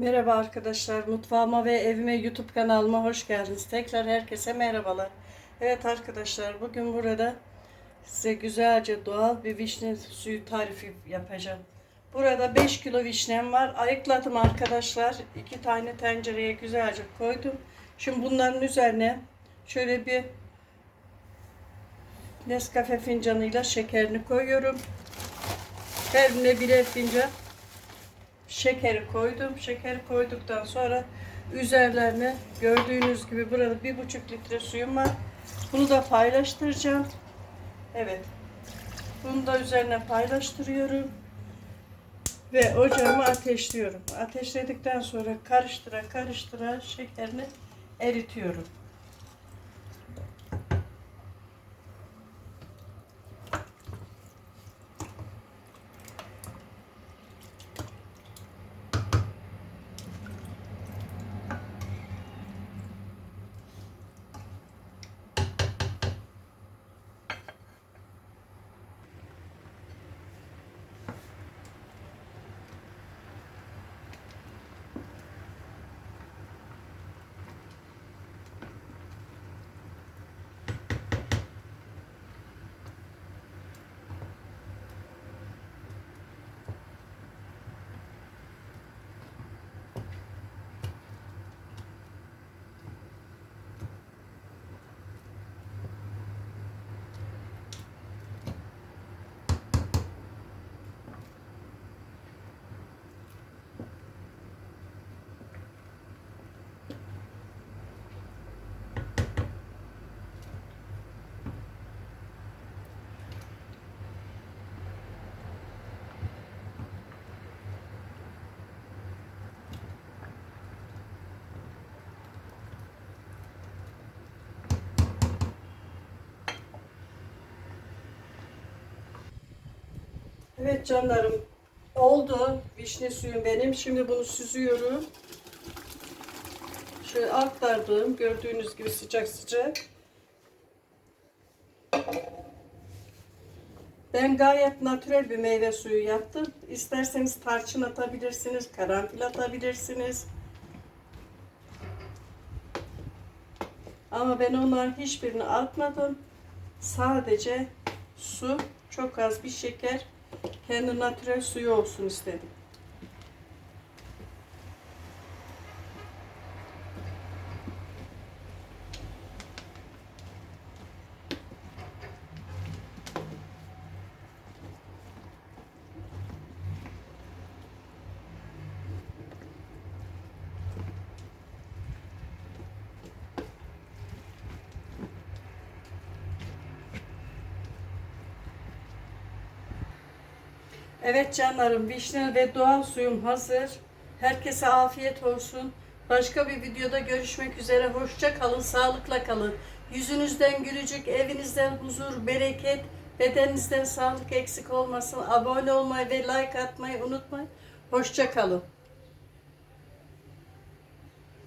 Merhaba arkadaşlar, mutfağıma ve evime YouTube kanalıma hoş geldiniz. Tekrar herkese merhabalar. Evet arkadaşlar, bugün burada size güzelce doğal bir vişne suyu tarifi yapacağım. Burada 5 kilo vişnem var. Ayıkladım arkadaşlar. 2 tane tencereye güzelce koydum. Şimdi bunların üzerine şöyle bir Nescafe fincanıyla şekerini koyuyorum. Birine birer fincan şekeri koydum. Şekeri koyduktan sonra üzerlerine gördüğünüz gibi burada bir buçuk litre suyum var. Bunu da paylaştıracağım. Evet. Bunu da üzerine paylaştırıyorum. Ve ocağımı ateşliyorum. Ateşledikten sonra karıştıra karıştıra şekerini eritiyorum. Evet canlarım oldu vişne suyum benim. Şimdi bunu süzüyorum. Şöyle aktardım gördüğünüz gibi sıcak sıcak. Ben gayet natürel bir meyve suyu yaptım. İsterseniz tarçın atabilirsiniz, karanfil atabilirsiniz. Ama ben onların hiçbirini atmadım. Sadece su, çok az bir şeker, kendi natürel suyu olsun istedim. Evet canlarım, vişne ve doğal suyum hazır. Herkese afiyet olsun. Başka bir videoda görüşmek üzere. Hoşça kalın, sağlıkla kalın. Yüzünüzden gülücük, evinizden huzur, bereket, bedeninizden sağlık eksik olmasın. Abone olmayı ve like atmayı unutmayın. Hoşça kalın.